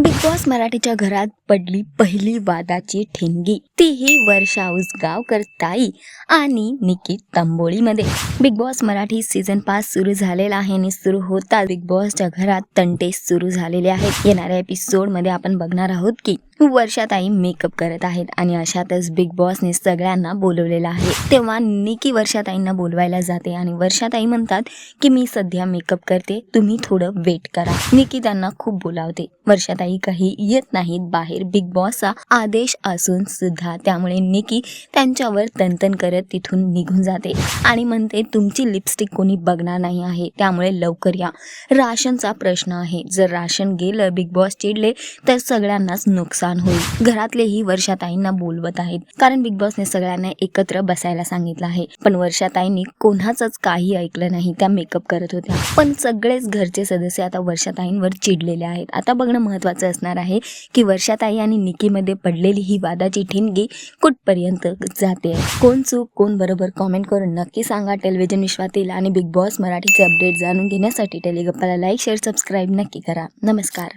Big boss मराठीच्या घरात पडली पहिली वादाची ठिणगी. तीही वर्षा उसगावकर ताई आणि निकी तंबोळीमध्ये. बिग बॉस मराठी सीझन पाच सुरू झालेला आहे आणि सुरू होता बिग बॉसच्या घरात तंटे सुरू झालेले आहेत. येणाऱ्या एपिसोडमध्ये आपण बघणार आहोत की वर्षाताई मेकअप करत आहेत आणि अशातच बिग बॉसने सगळ्यांना बोलवलेलं आहे. तेव्हा निकी वर्षाताईंना बोलवायला जाते आणि वर्षाताई म्हणतात की मी सध्या मेकअप करते तुम्ही थोडं वेट करा. निकी त्यांना खूप बोलावते. वर्षाताई काही येत नाहीत बाहेर. बिग बॉसचा आदेश असून सुद्धा त्यामुळे निकी त्यांच्यावर तनतन करत तिथून निघून जाते आणि म्हणते तुमची लिपस्टिक कोणी बघणार नाही आहे. त्यामुळे लवकर या. राशनचा प्रश्न आहे. जर राशन गेलं बिग बॉस चिडले तर सगळ्यांनाच नुकसान नुकसान होईल. घरातलेही वर्षाताईंना बोलवत आहेत. कारण बिग बॉसने सगळ्यांना एकत्र बसायला सांगितलं आहे. पण वर्षाताईंनी कोणाचंच काही ऐकलं नाही. त्या मेकअप करत होत्या. पण सगळेच घरचे सदस्य आता वर्षाताईंवर चिडलेले आहेत. आता बघणं महत्वाचं असणार आहे की वर्षाताई आणि निकीमध्ये पडलेली ही वादाची ठिणगी कुठपर्यंत जाते? कोण चूक कोण बरोबर कॉमेंट करून नक्की सांगा. टेलिव्हिजन विश्वातील आणि बिग बॉस मराठीचे अपडेट जाणून घेण्यासाठी टेलिगप्पाला लाईक शेअर सबस्क्राईब नक्की करा. नमस्कार.